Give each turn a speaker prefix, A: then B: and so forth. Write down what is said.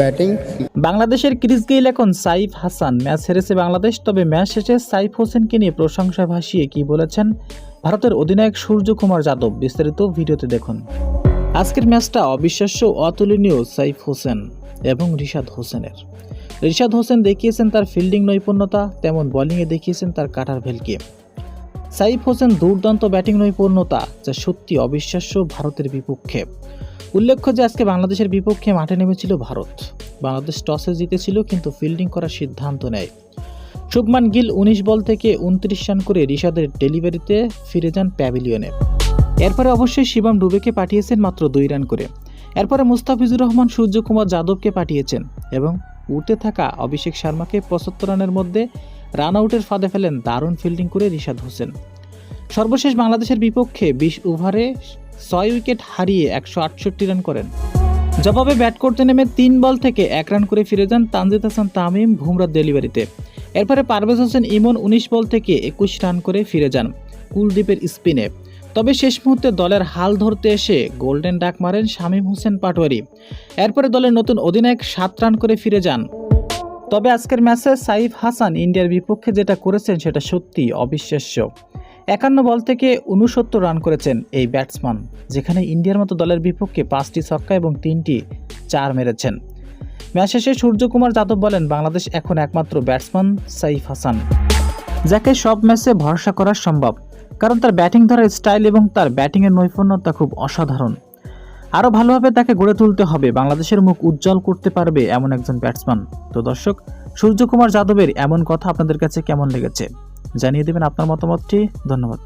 A: batting.
B: বাংলাদেশের Chris Gayle এখন Saif Hasan. Match হেরেছে বাংলাদেশ, তবে ম্যাচ শেষে সাইফ হোসেনকে নিয়ে প্রশংসা ভাসিয়ে কি বলেছেন ভারতের অধিনায়ক সূর্যকুমার যাদব, বিস্তারিত ভিডিওতে দেখুন। আজকের ম্যাচটা অবিশ্বাস্য, অতুলনীয় সাইফ হোসেন এবং রিশাদ হোসেনের। রিশাদ হোসেন দেখিয়েছেন তার ফিল্ডিং নৈপুণ্যতা, তেমন বোলিংয়ে দেখিয়েছেন তার কাটার ভেলকে। সাইফ হোসেন দুর্দান্ত ব্যাটিং নৈপুণ্যতা, যা সত্যি অবিশ্বাস্য ভারতের বিপক্ষে। উল্লেখ্য যে আজকে বাংলাদেশের বিপক্ষে মাঠে নেমেছিল ভারত। বাংলাদেশ টসে জিতেছিল কিন্তু ফিল্ডিং করার সিদ্ধান্ত নেয়। শুভমান গিল উনিশ বল থেকে উনত্রিশ রান করে রিশাদের ডেলিভারিতে ফিরে যান প্যাভিলিয়নে। এরপরে অবশ্যই শিবম ডুবেকে পাঠিয়েছেন মাত্র দুই রান করে। এরপরে মুস্তাফিজুর রহমান, সূর্যকুমার যাদবকে পাঠিয়েছেন এবং উঠতে থাকা অভিষেক শর্মাকে পঁচাত্তর রানের মধ্যে রান আউটের ফাঁদে ফেলেন দারুণ ফিল্ডিং করে রিশাদ হোসেন। সর্বশেষ বাংলাদেশের বিপক্ষে বিশ ওভারে ছয় উইকেট হারিয়ে একশো আটষট্টি রান করেন। জবাবে ব্যাট করতে নেমে তিন বল থেকে এক রান করে ফিরে যান তানজিদ হাসান তামিম বুমরার ডেলিভারিতে এরপরে পারভেজ হোসেন ইমন উনিশ বল থেকে একুশ রান করে ফিরে যান কুলদীপের স্পিনে। তবে শেষ মুহূর্তে দলের হাল ধরতে এসে গোল্ডেন ডাক মারেন শামীম হোসেন পাটোয়ারি। এরপরে দলের নতুন অধিনায়ক সাত রান করে ফিরে যান তবে আজকের ম্যাচে সাইফ হাসান ইন্ডিয়ার বিপক্ষে যেটা করেছেন সেটা সত্যি অবিশ্বাস্য। একান্ন বল থেকে উনসত্তর রান করেছেন এই ব্যাটসম্যান, যেখানে ইন্ডিয়ার মতো দলের বিপক্ষে পাঁচটি ছক্কা এবং তিনটি চার মেরেছেন। ম্যাচ শেষে সূর্যকুমার যাদব বলেন, বাংলাদেশ এখন একমাত্র ব্যাটসম্যান সাইফ হাসান, যাকে সব ম্যাচে ভরসা করা সম্ভব। কারণ তার ব্যাটিং ধরার স্টাইল এবং তার ব্যাটিংয়ের নৈপুণ্যতা খুব অসাধারণ। আরও ভালোভাবে তাকে গড়ে তুলতে হবে। বাংলাদেশের মুখ উজ্জ্বল করতে পারবে এমন একজন ব্যাটসম্যান। তো দর্শক, সূর্যকুমার যাদবের এমন কথা আপনাদের কাছে কেমন লেগেছে? জানিয়ে দেবেন আপনার মতামতটি। ধন্যবাদ।